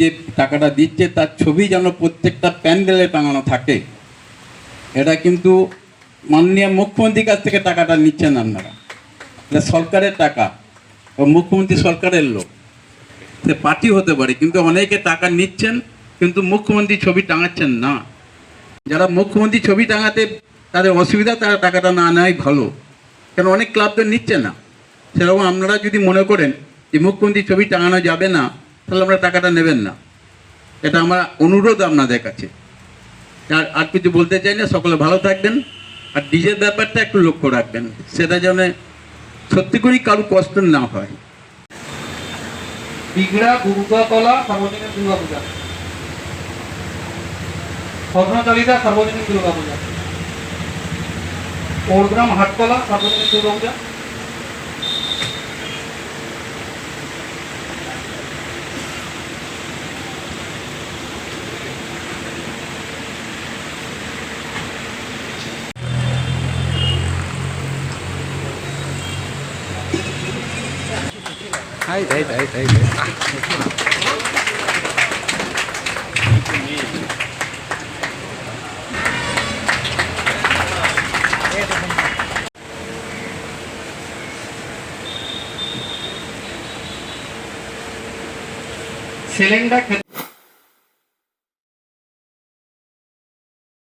যে টাকাটা দিচ্ছে, তার ছবি যেন প্রত্যেকটা প্যান্ডেলে টাঙানো থাকে। এটা কিন্তু মাননীয় মুখ্যমন্ত্রীর কাছ থেকে টাকাটা নিচ্ছেন আপনারা। এটা সরকারের টাকা মুখ্যমন্ত্রী সরকারের লোক। সে পার্টি হতে পারে, কিন্তু অনেকে টাকা নিচ্ছেন, কিন্তু মুখ্যমন্ত্রী ছবি টাঙাচ্ছেন না। যারা মুখ্যমন্ত্রী ছবি টাঙাতে তাদের অসুবিধা, তারা টাকাটা না নেওয়াই ভালো। কেন অনেক ক্লাব তো নিচ্ছে না। সেরকম আপনারা যদি মনে করেন যে মুখ্যমন্ত্রী ছবি টাঙানো যাবে না তাহলে আমরা টাকাটা নেবেন না। এটা আমার অনুরোধ আপনাদের কাছে। আর আর কিছু বলতে চাই না, সকলে ভালো থাকবেন। আর ডিজের ব্যাপারটা একটু লক্ষ্য রাখবেন, সেটা যেন সত্যি করেই কারও কষ্ট না হয়। সার্বজনীন দুর্গা পূজা। স্বর্ণচালিতা সার্বজনীন ওরগ্রাম হাটকলা, সার্বজনীন দুর্গা পূজা। ಆಯ್ತು ಆಯ್ತು ಆಯ್ತು ಆಯ್ತು ಸಿಲಿಂಡರ್